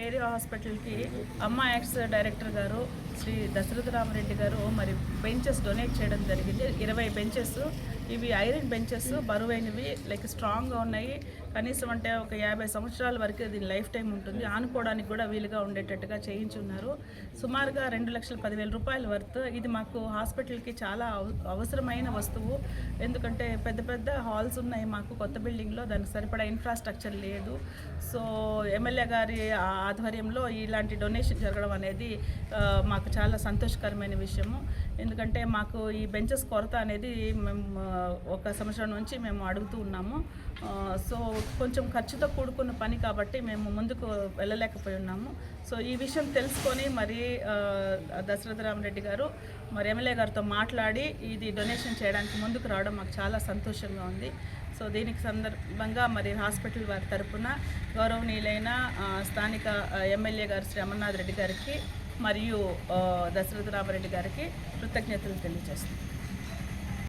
Area హాస్పిటల్కి అమ్మ acts director గారు శ్రీ దశరథ రామరెడ్డి గారు మరి బెంచెస్ డొనేట్ చేయడం జరిగింది. ఇరవై బెంచెస్ ఇవి ఐరన్ బెంచెస్ బరువైనవి లైక్ స్ట్రాంగ్గా ఉన్నాయి. కనీసం అంటే ఒక యాభై సంవత్సరాల వరకు దీని లైఫ్ టైం ఉంటుంది. ఆనుకోవడానికి కూడా వీలుగా ఉండేటట్టుగా చేయించున్నారు. సుమారుగా రెండు లక్షల పదివేల రూపాయల వర్త్. ఇది మాకు హాస్పిటల్కి చాలా అవసరమైన వస్తువు. ఎందుకంటే పెద్ద పెద్ద హాల్స్ ఉన్నాయి మాకు కొత్త బిల్డింగ్లో. దానికి సరిపడా ఇన్ఫ్రాస్ట్రక్చర్ లేదు. సో ఎమ్మెల్యే గారి ఆధ్వర్యంలో ఇలాంటి డొనేషన్ జరగడం అనేది మాకు చాలా సంతోషకరమైన విషయము. ఎందుకంటే మాకు ఈ బెంచెస్ కొరత అనేది మేము ఒక సంవత్సరం నుంచి మేము అడుగుతూ ఉన్నాము. సో కొంచెం ఖర్చుతో కూడుకున్న పని కాబట్టి మేము ముందుకు వెళ్ళలేకపోయి ఉన్నాము. సో ఈ విషయం తెలుసుకొని మరి దశరథరామరెడ్డి దశరథ రామరెడ్డి గారు మరి ఎమ్మెల్యే గారితో మాట్లాడి ఇది డొనేషన్ చేయడానికి ముందుకు రావడం మాకు చాలా సంతోషంగా ఉంది. సో దీనికి సందర్భంగా మరి హాస్పిటల్ వారి తరపున గౌరవనీయులైన స్థానిక ఎమ్మెల్యే గారు శ్రీ అమర్నాథ్ రెడ్డి గారికి మరియు దశరథ రామరెడ్డి గారికి కృతజ్ఞతలు తెలియజేస్తున్నాను